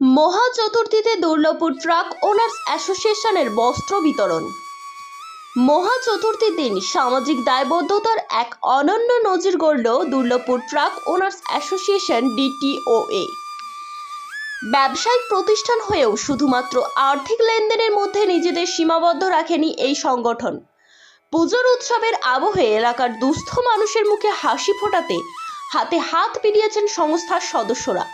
মহা চতুর্থীতে Durlabhpur truck owners অ্যাসোসিয়েশনের বস্ত্র বিতরণ। মহা চতুর্থীর দিন সামাজিক দায়বদ্ধতার এক অনন্য নজির গড়ল Durlabhpur truck owners association DTOA. ব্যবসায়িক প্রতিষ্ঠান হয়েও শুধুমাত্র আর্থিক লেনদেনের মধ্যে নিজেদের সীমাবদ্ধ রাখেনি এই সংগঠন। পুজোর উৎসবের আবহে এলাকার দুস্থ মানুষের মুখে হাসি ফোটাতে হাতে হাত মিলিয়েছেন সংস্থার সদস্যরা।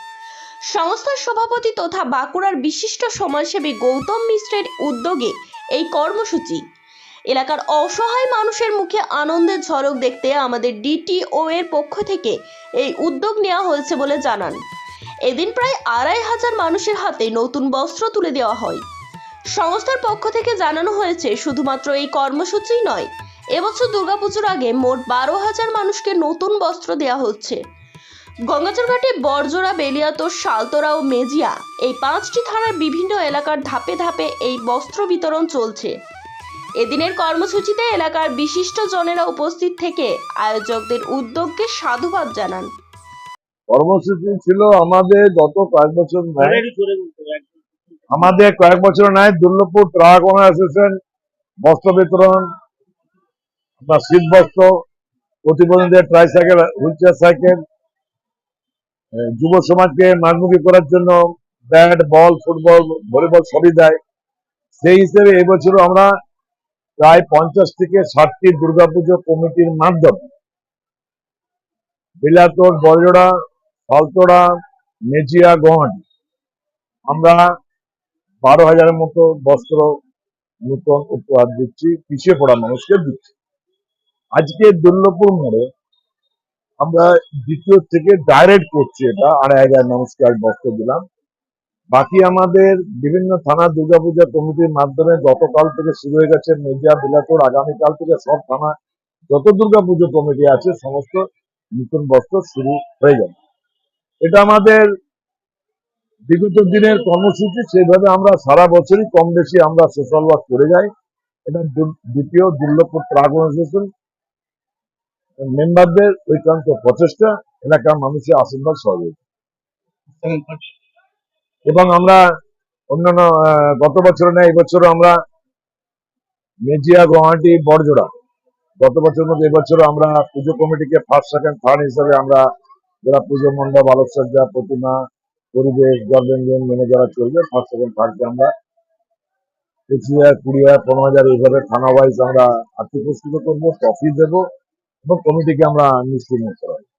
সংস্থার সভাপতি তথা বাঁকুড়ার বিশিষ্ট সমাজসেবী গৌতম মিশ্রের উদ্যোগে এই কর্মসূচি। এলাকার অসহায় মানুষের মুখে আনন্দের ঝলক দেখতে আমাদের ডিটিও এর পক্ষ থেকে এই উদ্যোগ নেওয়া হয়েছে বলে জানান। এদিন প্রায় আড়াই হাজার মানুষের হাতে নতুন বস্ত্র তুলে দেওয়া হয়। সংস্থার পক্ষ থেকে জানানো হয়েছে, শুধুমাত্র এই কর্মসূচিই নয়, এবছর দুর্গাপুজোর আগে মোট বারো হাজার মানুষকে নতুন বস্ত্র দেওয়া হচ্ছে। গঙ্গাচরঘাটে বরজোড়া বেলিয়াতোর শালতোরা ও মেজিয়া এই পাঁচটি থানার বিভিন্ন এলাকার ধাপে ধাপে এই বস্ত্র বিতরণ চলছে। এদিনের কর্মসূচিতে এলাকার বিশিষ্ট জনেরা উপস্থিত থেকে আয়োজকদের উদ্যোগকে সাধুবাদ জানান। কর্মসূচি ছিল আমাদের গত কয়েক বছর আমাদের কয়েক বছর নয় দুর্লভপুর ট্রাক ওনার অ্যাসোসিয়েশন বস্ত্র বিতরণ আপনার শীত বস্ত্র প্রতিবন্ধীদের ট্রাইসাইকেল হুইল চেয়ার সাইকেল যুব সমাজকে মানমুখী করার জন্য ব্যাট, বল, ফুটবল, ভলিবল সবই দেয়। সেই হিসেবে এবছরও আমরা প্রায় পঞ্চাশ থেকে ষাটটি দুর্গাপুজো কমিটির মাধ্যমে বিলাতর বড়জোড়া ফলতোড়া মেজিয়া গঞ্জ আমরা বারো হাজারের মতো বস্ত্র নূতন উপহার দিচ্ছি, পিছিয়ে পড়া মানুষকে দিচ্ছি। আজকে দুর্লভপুর মোড়ে আমরা দ্বিতীয় থেকে ডাইরেক্ট করছি এটা, আড়াই হাজার মানুষকে আজ বস্ত্র দিলাম। বাকি আমাদের বিভিন্ন থানা দুর্গাপূজা কমিটির মাধ্যমে গতকাল থেকে শুরু হয়ে গেছে মেজিয়া বিলাতর, আগামীকাল থেকে সব থানা, যত দুর্গাপুজো কমিটি আছে, সমস্ত নতুন বস্ত্র শুরু হয়ে যাবে এটা আমাদের বিগত দিনের কর্মসূচি, সেইভাবে আমরা সারা বছরই কম বেশি আমরা সোশ্যাল ওয়ার্ক করে যাই। এটা দ্বিতীয় দুর্লভপুর ট্রাক মেম্বারদের ঐকান্ত প্রচেষ্টা, এলাকার মানুষের আশীর্বাদ সহযোগিতা। এবং আমরা অন্যান্য গত বছর না, এই আমরা মেজিয়া, গুয়াহাটি, বড়জোড়া, গত বছর মধ্যে এবছর আমরা পুজো কমিটিকে ফার্স্ট সেকেন্ড থার্ড হিসাবে আমরা যারা পুজো মণ্ডপ, আলোকসজ্জা, প্রতিমা, পরিবেশ জলরঞ্জন মেনে যারা চলবে ফার্স্ট সেকেন্ড থার্ডকে আমরা পঁচিশ হাজার কুড়ি হাজার পনেরো হাজার এইভাবে থানা ওয়াইজ আমরা আর্থিক পুরস্কৃত করব ট্রফি দেবো। এবং কমিটিকে আমরা মুখ করাবো